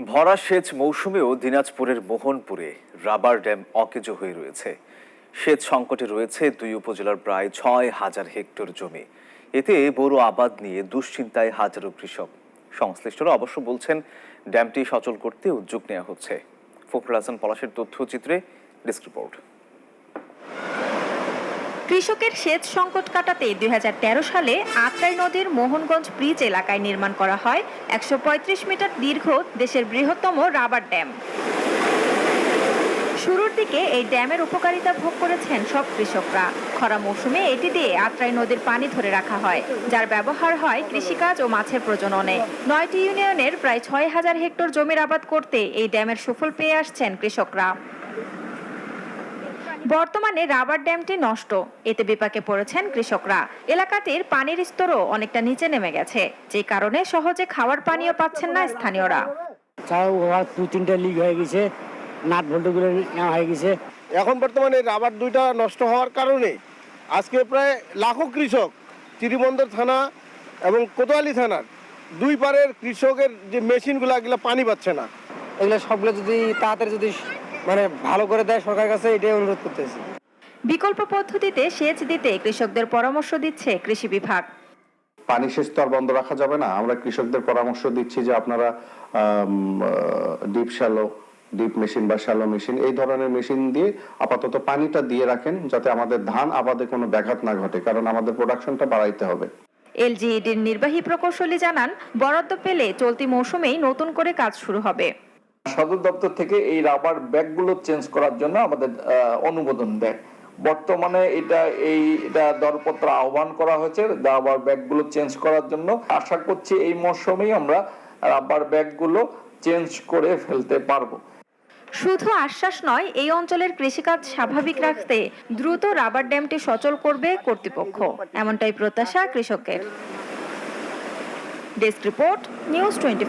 ভরা সেচ মৌসুমেও দিনাজপুরের মোহনপুরে রাবার ড্যাম অকেজো হয়ে রয়েছে। সেচ সংকটে রয়েছে দুই উপজেলার প্রায় ছয় হাজার হেক্টর জমি। এতে বড় আবাদ নিয়ে দুশ্চিন্তায় হাজারো কৃষক। সংশ্লিষ্টরা অবশ্য বলছেন, ড্যামটি সচল করতে উদ্যোগ নেওয়া হচ্ছে। ফখরুল হাসান পলাশের তথ্যচিত্রে ডেস্ক রিপোর্ট। কৃষকের সেচ সংকট কাটাতে দুই হাজার তেরো সালে আত্রাই নদীর মোহনগঞ্জ ব্রিজ এলাকায় নির্মাণ করা হয় একশো পঁয়ত্রিশ মিটার দীর্ঘ দেশের বৃহত্তম রাবার ড্যাম। শুরুর দিকে এই ড্যামের উপকারিতা ভোগ করেছেন সব কৃষকরা। খরা মৌসুমে এটি দিয়ে আত্রাই নদীর পানি ধরে রাখা হয়, যার ব্যবহার হয় কৃষিকাজ ও মাছের প্রজননে। নয়টি ইউনিয়নের প্রায় ছয় হাজার হেক্টর জমির আবাদ করতে এই ড্যামের সুফল পেয়ে আসছেন কৃষকরা। বর্তমানে রাবার ড্যামটি নষ্ট। এতে বিপাকে পড়েছেন কৃষকরা। এলাকাটির পানির স্তরও অনেকটা নিচে নেমে গেছে। যে কারণে সহজে খাওয়ার পানিও পাচ্ছেন না স্থানীয়রা। দু তিনটা লিক হয়ে গেছে। নাট ভল্টগুলো নেওয়া হয়ে গেছে। এখন বর্তমানে রাবার দুইটা নষ্ট হওয়ার কারণে আজকে প্রায় লাখো কৃষক চিরিবন্দর থানা এবং কোতোয়ালি থানার দুই পারের কৃষকের যে মেশিনগুলো এগুলো পানি পাচ্ছে না। এগুলো সবগুলো যদি তাড়াতাড়ি যদি মানে ভালো করে দেয় সরকারের কাছে এটাই অনুরোধ করতেছি। বিকল্প পদ্ধতিতে সেচ দিতে কৃষকদের পরামর্শ দিচ্ছে কৃষি বিভাগ। পানি সেচ তো আর বন্ধ রাখা যাবে না। আমরা কৃষকদের পরামর্শ দিচ্ছি যে আপনারা ডিপ শ্যালো ডিপ মেশিন বা শ্যালো মেশিন এই ধরনের মেশিন দিয়ে আপাতত পানিটা দিয়ে রাখেন যাতে আমাদের ধান আবাদে কোনো ব্যাঘাত না ঘটে কারণ আমাদের প্রোডাকশনটা বাড়াইতে হবে। এলজিইডির নির্বাহী প্রকৌশলী জানান বরাদ্দ পেলে চলতি মৌসুমেই নতুন করে কাজ শুরু হবে। সদর দপ্তর থেকে এই রাবার ব্যাগগুলো চেঞ্জ করার জন্য আমাদের অনুমোদন দেয়। বর্তমানে এটা এই, এটা দরপত্র আহ্বান করা হয়েছে, রাবার ব্যাগগুলো চেঞ্জ করার জন্য। আশা করছি এই মরশুমেই আমরা রাবার ব্যাগগুলো চেঞ্জ করে ফেলতে পারব। শুধু আশ্বাস নয়, এই অঞ্চলের কৃষিকাজ স্বাভাবিক রাখতে দ্রুত রাবার ড্যামটি সচল করবে কর্তৃপক্ষ। এমনটাই প্রত্যাশা কৃষকের। Desk report, news twenty